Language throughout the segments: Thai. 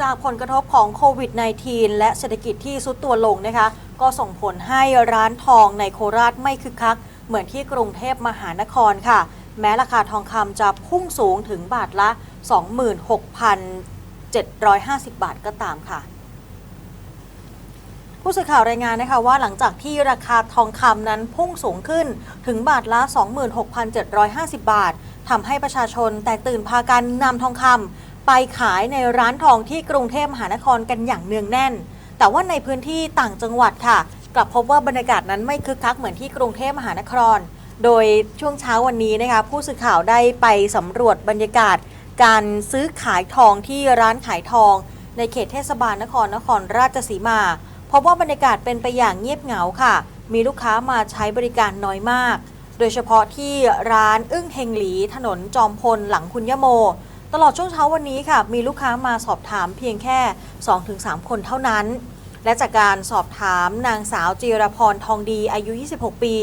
จากผลกระทบของโควิด -19 และเศรษฐกิจที่ซุดตัวลงนะคะ ก็ส่งผลให้ร้านทองในโคราชไม่คึกคัก เหมือนที่กรุงเทพมหานครค่ะ แม้ราคาทองคำจะพุ่งสูงถึงบาทละ 26,750 บาทก็ตามค่ะ ผู้สื่อข่าวรายงานนะคะว่าหลังจากที่ราคาทองคำนั้นพุ่งสูงขึ้นถึงบาทละ 26,750 บาททำให้ประชาชนแตกตื่นพากันนำทองคำ ไปขายในร้านทองที่กรุงเทพมหานครกันอย่างเนืองแน่น แต่ว่าในพื้นที่ต่างจังหวัดค่ะ กลับพบว่าบรรยากาศนั้นไม่คึกคักเหมือนที่กรุงเทพมหานคร โดยช่วงเช้าวันนี้นะคะผู้สื่อข่าวได้ไปสำรวจบรรยากาศ การซื้อขายทองที่ร้านขายทอง ในเขตเทศบาลนครนครราชสีมาพบว่าบรรยากาศเป็นไปอย่างเงียบเหงาค่ะ มีลูกค้ามาใช้บริการน้อยมาก โดยเฉพาะที่ร้านอึ้งเฮงหลี ถนนจอมพลหลังคุณยโม ตลอดช่วงเช้าวันนี้ค่ะ มีลูกค้ามาสอบถามเพียงแค่ 2-3 คนเท่านั้น และจากการสอบถามนางสาวจีรพรทองดีอายุ 26 ปี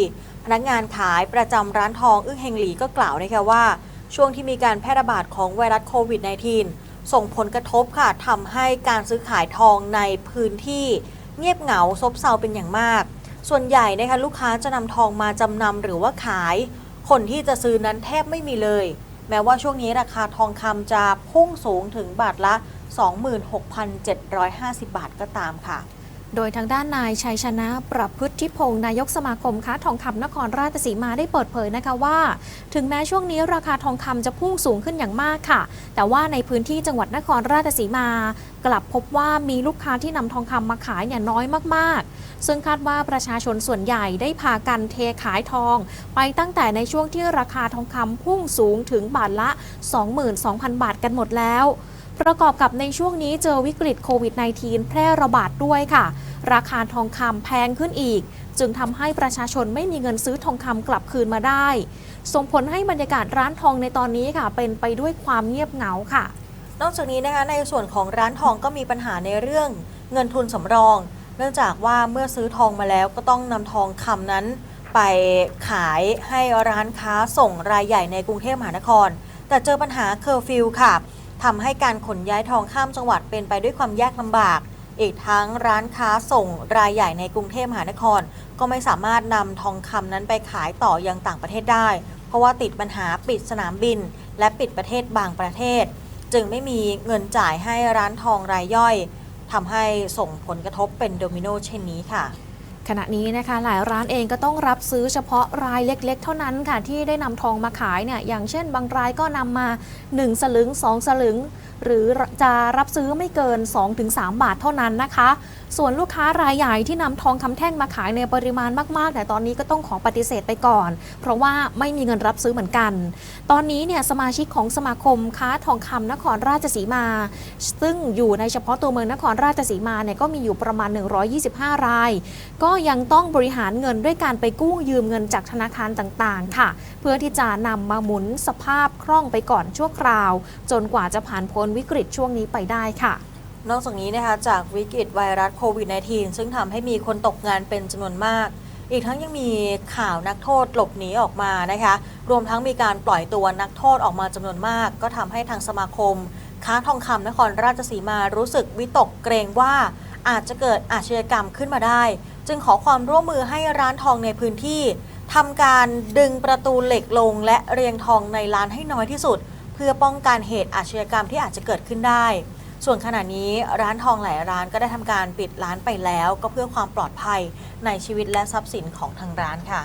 พนักงานขายประจำร้านทองอึ้งเฮงหลีก็กล่าวนะคะว่า ช่วงที่มีการแพร่ระบาดของไวรัสโควิด -19 ส่งผลกระทบค่ะทำให้การซื้อขายทองในพื้นที่เงียบเหงาซบเซาเป็นอย่างมาก ส่วนใหญ่นะคะลูกค้าจะนำทองมาจำนำหรือว่าขาย คนที่จะซื้อนั้นแทบไม่มีเลย แม้ว่าช่วงนี้ราคาทองคำจะพุ่งสูงถึงบาทละ 26,750 บาทก็ตามค่ะ โดยทางด้านนายชัยชนะประพฤติพงศ์นายกสมาคมค้าทองคำนครราชสีมาได้เปิดเผยนะคะว่า ถึงแม้ช่วงนี้ราคาทองคำจะพุ่งสูงขึ้นอย่างมากค่ะ แต่ว่าในพื้นที่จังหวัดนครราชสีมา กลับพบว่ามีลูกค้าที่นำทองคำมาขายเนี่ยน้อยมากๆ ซึ่งคาดว่าประชาชนส่วนใหญ่ได้พากันเทขายทอง ไปตั้งแต่ในช่วงที่ราคาทองคำพุ่งสูงถึงบาทละ 22,000 บาทกันหมดแล้ว ประกอบกับในช่วงนี้เจอวิกฤตโควิด -19 แพร่ระบาดด้วยค่ะ ราคาทองคำแพงขึ้นอีก จึงทำให้ประชาชนไม่มีเงินซื้อทองคำกลับคืนมาได้ ส่งผลให้บรรยากาศร้านทองในตอนนี้ค่ะ เป็นไปด้วยความเงียบเหงาค่ะ นอกจากนี้นะคะในส่วนของร้านทองก็มีปัญหาในเรื่องเงินทุนสำรอง เนื่องจากว่าเมื่อซื้อทองมาแล้วก็ต้องนำทองคำนั้น ไปขายให้ร้านค้าส่งรายใหญ่ในกรุงเทพมหานคร แต่เจอปัญหาเคอร์ฟิวค่ะ ทำให้การขนย้ายทองข้ามจังหวัดเป็นไปด้วยความยากลำบาก อีกทั้งร้านค้าส่งรายใหญ่ในกรุงเทพมหานคร ก็ไม่สามารถนำทองคำนั้นไปขายต่อยังต่างประเทศได้ เพราะว่าติดปัญหาปิดสนามบิน และปิดประเทศบางประเทศ จึงไม่มีเงินจ่ายให้ร้านทองรายย่อยทำให้ส่งผลกระทบเป็นโดมิโนเช่นนี้ค่ะ ขณะนี้นะคะหลายร้านเองก็ต้องรับซื้อเฉพาะรายเล็ก ๆ เท่านั้นค่ะที่ได้นำทองมาขายเนี่ยอย่างเช่น บางรายก็นำมา 1 สลึง 2 สลึง หรือจะรับซื้อไม่เกิน 2-3 บาทเท่านั้นนะคะ ส่วนลูกค้ารายใหญ่ที่นำทองคำแท่งมาขายในปริมาณมากๆแต่ตอนนี้ก็ต้องขอปฏิเสธไปก่อน เพราะว่าไม่มีเงินรับซื้อเหมือนกัน ตอนนี้เนี่ยสมาชิกของสมาคมค้าทองคำนครราชสีมา ซึ่งอยู่ในเฉพาะตัวเมืองนครราชสีมาเนี่ยก็มีอยู่ประมาณ 125 ราย ก็ยังต้องบริหารเงินด้วยการไปกู้ยืมเงินจากธนาคารต่างๆ ค่ะ เพื่อที่จะนำมาหมุนสภาพคล่องไปก่อนชั่วคราว จนกว่าจะผ่านพ้นวิกฤตช่วงนี้ไปได้ค่ะนอกจากนี้นะคะจากวิกฤตไวรัสโควิด -19 ซึ่งทำให้มีคนตกงานเป็นจำนวนมาก อีกทั้งยังมีข่าวนักโทษหลบหนีออกมานะคะ รวมทั้งมีการปล่อยตัวนักโทษออกมาจำนวนมาก ก็ทำให้ทางสมาคม ค้าทองคำนครราชสีมารู้สึกวิตกเกรงว่าอาจจะเกิดอาชญากรรมขึ้นมาได้ จึงขอความร่วมมือให้ร้านทองในพื้นที่ทำการดึงประตูเหล็กลงและเรียงทองในร้านให้น้อยที่สุด เพื่อป้องกันเหตุอาชญากรรมที่อาจจะเกิดขึ้นได้ ส่วนขณะนี้ร้านทองหลายร้านก็ได้ทำการปิดร้านไปแล้ว ก็เพื่อความปลอดภัยในชีวิตและทรัพย์สินของทางร้านค่ะ